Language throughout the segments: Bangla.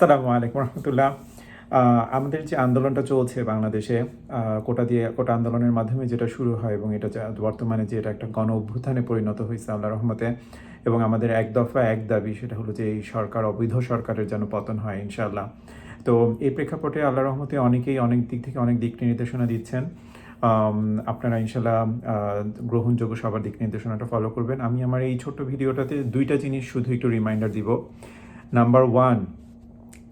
আসসালামু আলাইকুম রহমতুল্লাহ। আমাদের যে আন্দোলনটা চলছে বাংলাদেশে কোটা দিয়ে, কোটা আন্দোলনের মাধ্যমে যেটা শুরু হয় এবং এটা বর্তমানে যে এটা একটা গণ অভ্যুত্থানে পরিণত হয়েছে আল্লাহ রহমতে, এবং আমাদের এক দফা এক দাবি সেটা হলো যে এই সরকার, অবৈধ সরকারের যেন পতন হয় ইনশাল্লাহ তো এই প্রেক্ষাপটে আল্লাহ রহমতে অনেকেই অনেক দিক থেকে অনেক দিক নির্দেশনা দিচ্ছেন। আপনারা ইনশাল্লাহ গ্রহণযোগ্য সবার দিক নির্দেশনাটা ফলো করবেন। আমি আমার এই ছোট্ট ভিডিওটাতে দুইটা জিনিস শুধু একটু রিমাইন্ডার দিব। নাম্বার ওয়ান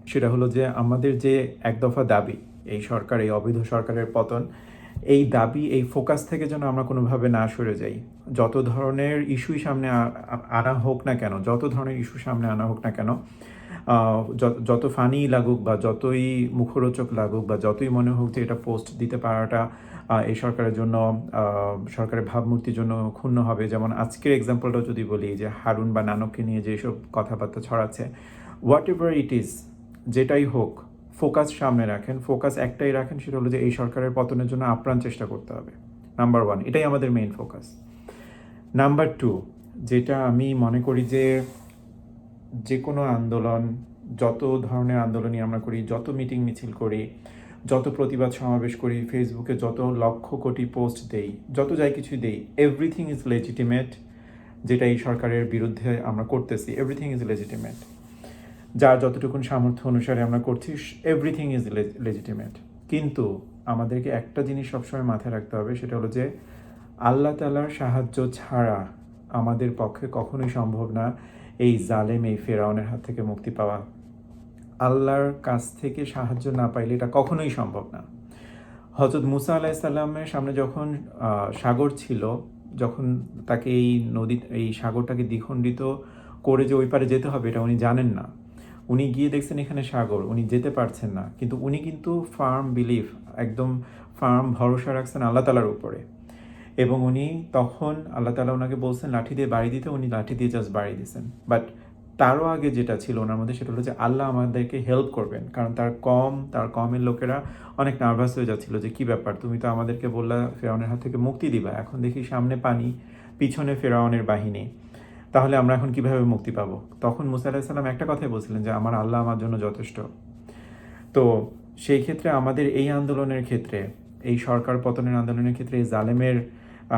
সেটা হলো যে আমাদের যে এক দফা দাবি, এই সরকার, এই অবৈধ সরকারের পতন, এই দাবি, এই ফোকাস থেকে যেন আমরা কোনোভাবে না সরে যাই। যত ধরনের ইস্যুই সামনে আনা হোক না কেন, যত ধরনের ইস্যু সামনে আনা হোক না কেন যত- যত ফানি লাগুক বা যতই মুখরোচক লাগুক বা যতই মনে হোক যে এটা পোস্ট দিতে পারাটা এই সরকারের জন্য সরকারের ভাবমূর্তির জন্য ক্ষুণ্ণ হবে। যেমন আজকের এক্সাম্পলটা যদি বলি যে হারুন বা নানককে নিয়ে যেসব কথাবার্তা ছড়াচ্ছে হোয়াট এভার ইট ইজ যেটাই হোক, ফোকাস সামনে রাখেন। ফোকাস একটাই রাখেন, সেটা হলো যে এই সরকারের পতনের জন্য আপ্রাণ চেষ্টা করতে হবে। নাম্বার ওয়ান এটাই আমাদের মেইন ফোকাস নাম্বার টু যেটা আমি মনে করি যে যে কোনো আন্দোলন, যত ধরনের আন্দোলনই আমরা করি, যত মিটিং মিছিল করি, যত প্রতিবাদ সমাবেশ করি ফেসবুকে যত লক্ষ কোটি পোস্ট দেই, যত যাই কিছু দেই এভরিথিং ইজ লেজিটিমেট যেটা এই সরকারের বিরুদ্ধে আমরা করতেছি এভরিথিং ইজ লেজিটিমেট যার যতটুকুন সামর্থ্য অনুসারে আমরা করছি এভরিথিং ইজ লেজিটিমেট কিন্তু আমাদেরকে একটা জিনিস সবসময় মাথায় রাখতে হবে, সেটা হলো যে আল্লাহ তালার সাহায্য ছাড়া আমাদের পক্ষে কখনোই সম্ভব না এই জালেম, এই ফেরাউনের হাত থেকে মুক্তি পাওয়া। আল্লাহর কাছ থেকে সাহায্য না পাইলে এটা কখনোই সম্ভব না। হজরত মুসা আলাহিসাল্লামের সামনে যখন সাগর ছিল, যখন তাকে এই নদী, এই সাগরটাকে দ্বিখণ্ডিত করে যে ওই পারে যেতে হবে, এটা উনি জানেন না। উনি গিয়ে দেখছেন এখানে সাগর, উনি যেতে পারছেন না। কিন্তু উনি কিন্তু ফার্ম বিলিফ একদম ফার্ম ভরসা রাখছেন আল্লাহ তালার উপরে। এবং উনি তখন আল্লাহ তালা ওনাকে বলছেন, লাঠি দিয়ে বাড়ি দিতে, উনি লাঠি দিয়ে জাস্ট বাড়ি দিয়েছেন। বাট তারও আগে যেটা ছিল ওনার মধ্যে সেটা হলো যে আল্লাহ আমাদেরকে হেল্প করবেন। কারণ তার কম, তার কমের লোকেরা অনেক নার্ভাস হয়ে যাচ্ছিল যে কি ব্যাপার, তুমি তো আমাদেরকে বললা ফেরাউনের হাত থেকে মুক্তি দিবা। এখন দেখি সামনে পানি, পিছনে ফেরাউনের বাহিনী। তাহলে আমরা এখন কীভাবে মুক্তি পাবো? তখন মুসা আলাহিসাল্লাম একটা কথাই বলছিলেন যে, আমার আল্লাহ আমার জন্য যথেষ্ট। তো সেই ক্ষেত্রে আমাদের এই আন্দোলনের ক্ষেত্রে, এই সরকার পতনের আন্দোলনের ক্ষেত্রে, এই জালেমের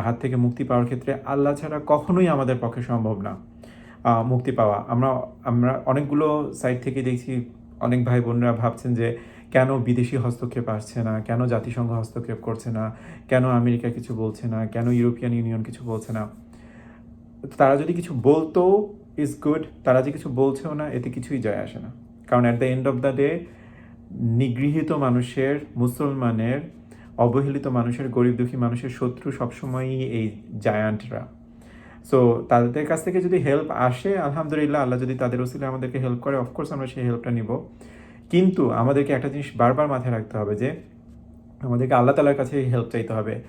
হাত থেকে মুক্তি পাওয়ার ক্ষেত্রে আল্লাহ ছাড়া কখনোই আমাদের পক্ষে সম্ভব না মুক্তি পাওয়া। আমরা আমরা অনেকগুলো সাইড থেকে দেখছি, অনেক ভাই বোনরা ভাবছেন যে, কেন বিদেশি হস্তক্ষেপ আসছে না? কেন জাতিসংঘ হস্তক্ষেপ করছে না? কেন আমেরিকা কিছু বলছে না? কেন ইউরোপিয়ান ইউনিয়ন কিছু বলছে না? তারা যদি কিছু বলতো ইজ গুড তারা যে কিছু বলছেও না, এতে কিছুই যায় আসে না। কারণ at the end of the day নিগৃহীত মানুষের, মুসলমানের, অবহেলিত মানুষের, গরিব দুঃখী মানুষের শত্রু সবসময়ই এই জায়ান্টরা। সো তাদের কাছ থেকে যদি হেল্প আসে, আলহামদুলিল্লাহ, আল্লাহ যদি তাদের ওসিলে আমাদেরকে হেল্প করে অফকোর্স আমরা সেই হেল্পটা নিব। কিন্তু আমাদেরকে একটা জিনিস বারবার মাথায় রাখতে হবে যে, আমাদেরকে আল্লাহ তালার কাছে হেল্প চাইতে হবে।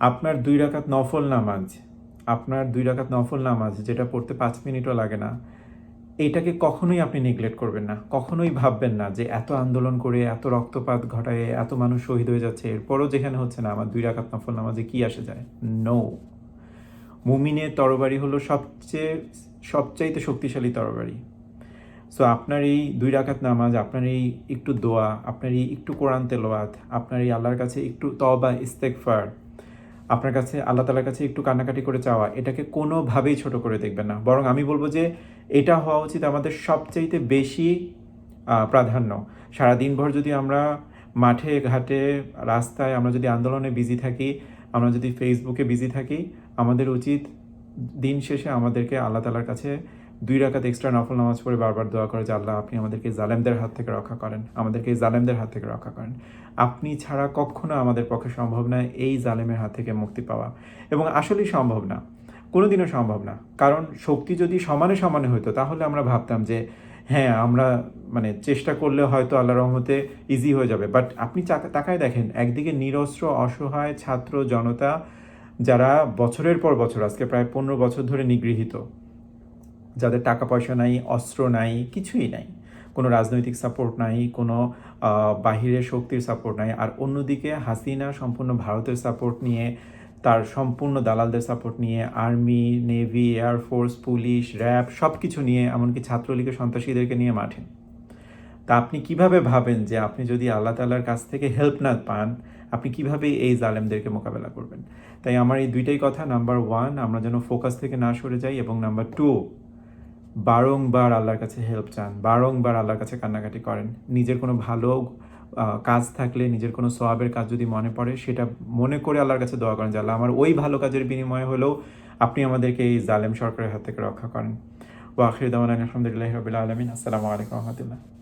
আপনার দুই রাকাত নফল নামাজ আপনার দুই রাকাত নফল নামাজ, যেটা পড়তে পাঁচ মিনিটও লাগে না এইটাকে কখনোই আপনি নেগলেক্ট করবেন না। কখনোই ভাববেন না যে এত আন্দোলন করে, এত রক্তপাত ঘটায়, এত মানুষ শহীদ হয়ে যাচ্ছে। এরপরও যেখানে হচ্ছে না, আমার দুই রাকাত নফল নামাজে কি আসে যায়? নো মুমিনের তরবারি হলো সবচেয়ে, সবচাইতে শক্তিশালী তরবারি। সো আপনার এই দুই রাকাত নামাজ, আপনার এই একটু দোয়া, আপনার এই একটু কোরআন তেলোয়াত আপনার এই আল্লাহর কাছে একটু তবা ইস্তেকফার আপনার কাছে, আল্লাহ তালার কাছে একটু কান্নাকাটি করে চাওয়া, এটাকে কোনোভাবেই ছোট করে দেখবেন না। বরং আমি বলব যে, এটা হওয়া উচিত আমাদের সবচাইতে বেশি প্রাধান্য। প্রাধান্য সারাদিনভর যদি আমরা মাঠে, ঘাটে, রাস্তায় আমরা যদি আন্দোলনে বিজি থাকি, আমরা যদি ফেসবুকে বিজি থাকি, আমাদের উচিত দিন শেষে আমাদেরকে আল্লাহ তালার কাছে দুই রাকাত এক্সট্রা নফল নামাজ পড়ে বারবার দোয়া করে যে আল্লাহ আপনি আমাদেরকে জালেমদের হাত থেকে রক্ষা করেন, আমাদেরকে জালেমদের হাত থেকে রক্ষা করেন। আপনি ছাড়া কখনো আমাদের পক্ষে সম্ভব না এই জালেমের হাত থেকে মুক্তি পাওয়া। এবং আসলেই সম্ভব না, কোনোদিনও সম্ভব না। কারণ শক্তি যদি সমানে সমানে হতো তাহলে আমরা ভাবতাম যে হ্যাঁ আমরা মানে চেষ্টা করলে হয়তো আল্লাহ রহমতে ইজি হয়ে যাবে। বাট আপনি তাকায় দেখেন, একদিকে নিরস্ত্র, অসহায় ছাত্র জনতা যারা বছরের পর বছর, আজকে প্রায় পনেরো বছর ধরে নিগৃহীত যাদের টাকা পয়সা নাই, অস্ত্র নাই, কিছুই নাই। কোনো রাজনৈতিক সাপোর্ট নাই, কোনো বাহিরের শক্তির সাপোর্ট নাই। আর অন্যদিকে হাসিনা সম্পূর্ণ ভারতের সাপোর্ট নিয়ে, তার সম্পূর্ণ দালালদের সাপোর্ট নিয়ে army navy air force police RAB সব কিছু নিয়ে, এমনকি ছাত্রলীগের সন্ত্রাসীদেরকে নিয়ে মাঠে। তা আপনি কীভাবে ভাবেন যে আপনি যদি আল্লাহ তাল্লার কাছ থেকে হেল্প না পান, আপনি কীভাবে এই জালেমদেরকে মোকাবেলা করবেন? তাই আমার এই দুইটাই কথা নাম্বার ওয়ান আমরা যেন ফোকাস থেকে না সরে যাই, এবং নাম্বার টু বারংবার আল্লাহর কাছে হেল্প চান, বারংবার আল্লাহর কাছে কান্নাকাটি করেন। নিজের কোনো ভালো কাজ থাকলে, নিজের কোনো সোয়াবের কাজ যদি মনে পড়ে, সেটা মনে করে আল্লাহর কাছে দোয়া করেন যে আল্লাহ আমার ওই ভালো কাজের বিনিময়ে হলেও আপনি আমাদেরকে এই জালেম সরকারের হাত থেকে রক্ষা করেন। ওয়াখির দামান আলহামদুলিল্লাহ রবিল আলমিন। আসসালামু আলাইকুম রহমতুল্লাহ।